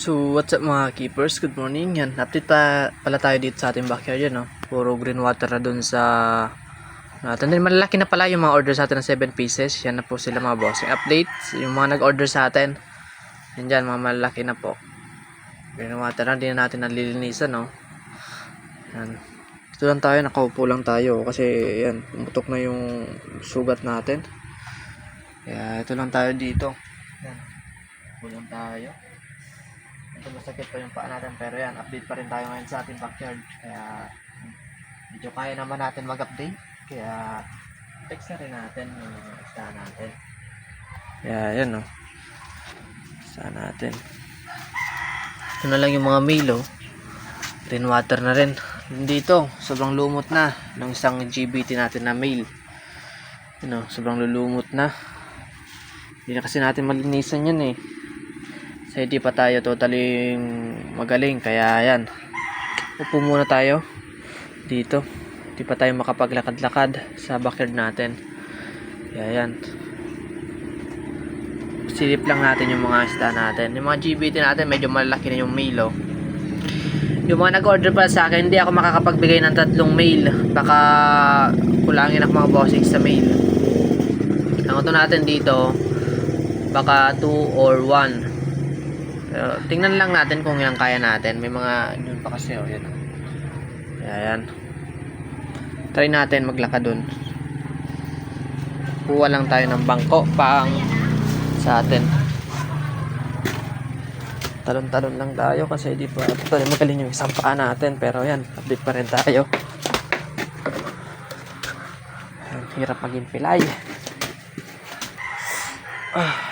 So, what's up mga keepers? Good morning. Yan, update pa pala tayo dito sa ating backyard yan, no? Puro green water na dun sa natin. Then, malalaki na pala yung mga order sa atin ng 7 pieces. Yan na po sila mga bossing updates. Yung mga nag-order sa atin. Yan dyan, mga malalaki na po. Green water na, hindi na natin nalilinisan, no? Yan. Ito lang tayo, nakaupo lang tayo. Kasi, yan, pumutok na yung sugat natin. Kaya, ito lang tayo dito. Yan. Upo lang tayo. Medyo masakit pa yung paa natin pero yan, update pa rin tayo ngayon sa ating backyard. Kaya medyo kaya naman natin mag-update. Kaya text na rin natin yung isa natin. Kaya yan o. Isa natin. Ito na lang yung mga mail o. Rainwater na rin. Dito, sobrang lumot na ng isang GBT natin na mail. Yun o, sobrang lulumot na. Hindi na kasi natin malinisan yan eh. So, hindi pa tayo totally magaling. Kaya, yan. Upo muna tayo. Dito. Hindi pa tayo makapaglakad-lakad sa backyard natin. Kaya, yan. Silip lang natin yung mga isda natin. Yung mga GBT natin, medyo malaki na yung mail, oh. Yung mga nag-order pa sa akin, hindi ako makakapagbigay ng tatlong mail. Baka kulangin ako mga bossing sa mail. Ang ito natin dito, baka 2 or 1. Pero tingnan lang natin kung ilang kaya natin. May mga yun pa kasi oh, yan. Try natin maglakad dun. Kuha lang tayo ng bangko pang sa atin. Talon-talon lang tayo kasi di pa totally magaling yung isang paa natin. Pero yan, update pa rin tayo. Ang hirap maging pilay. Ah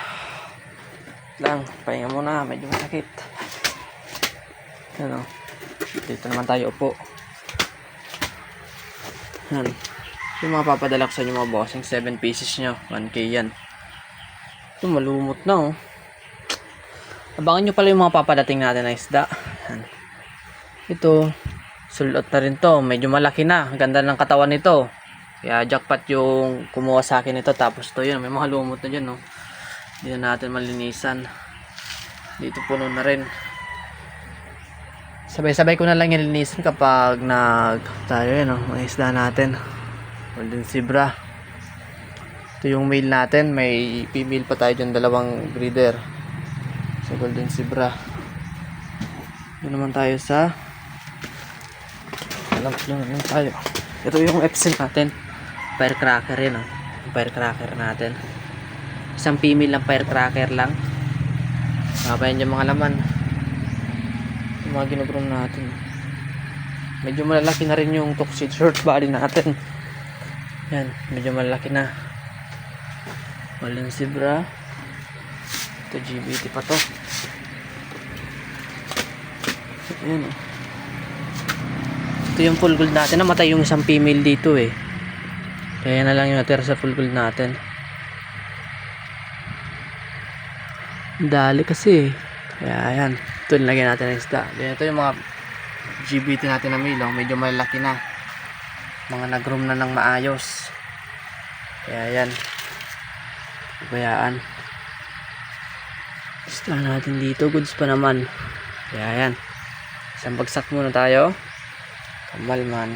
lang, pahinga muna, medyo masakit. Ano, dito naman tayo upo. Yan. Yung mga papadala ko sa inyo mga bossing, 7 pieces nyo, 1k yan. Ito, malumot na oh. Abangan nyo pala yung mga papadating natin na isda. Yan. Ito, sulot na rin to, medyo malaki na, ganda ng katawan nito. Kaya jackpot yung kumuha sa akin ito, tapos to yun, may mga lumot na dyan oh. Hindi na natin malinisan. Dito puno na rin. Sabay-sabay ko na lang yung linisan kapag nag tayo yun, oh, mga isda natin. Golden Zebra. Ito yung male natin. May female pa tayo dyan, dalawang breeder. Sa Golden Zebra. Ito naman tayo sa alam lang lang tayo. Ito yung Epson natin. Firecracker yun, oh. Yung firecracker natin. Isang female lang firecracker lang. Mabayan yung mga laman. Yung mga ginugrom natin. Medyo malalaki na rin yung toxic short body natin. Yan, medyo malalaki na. Walang zebra. Ito GBT pa to. Yan oh. Ito yung full gold natin. Namatay yung isang female dito eh. Kaya na lang yung natira sa full gold natin. Dali kasi. Kaya ayan. Ito nilagyan natin ng isda. Then, ito yung mga GBT natin na milo. Medyo malaki na. Mga nag-room na ng maayos. Kaya ayan. Bayaan. Isda natin dito. Goods pa naman. Kaya ayan. Isang bagsak muna tayo. Kamal man.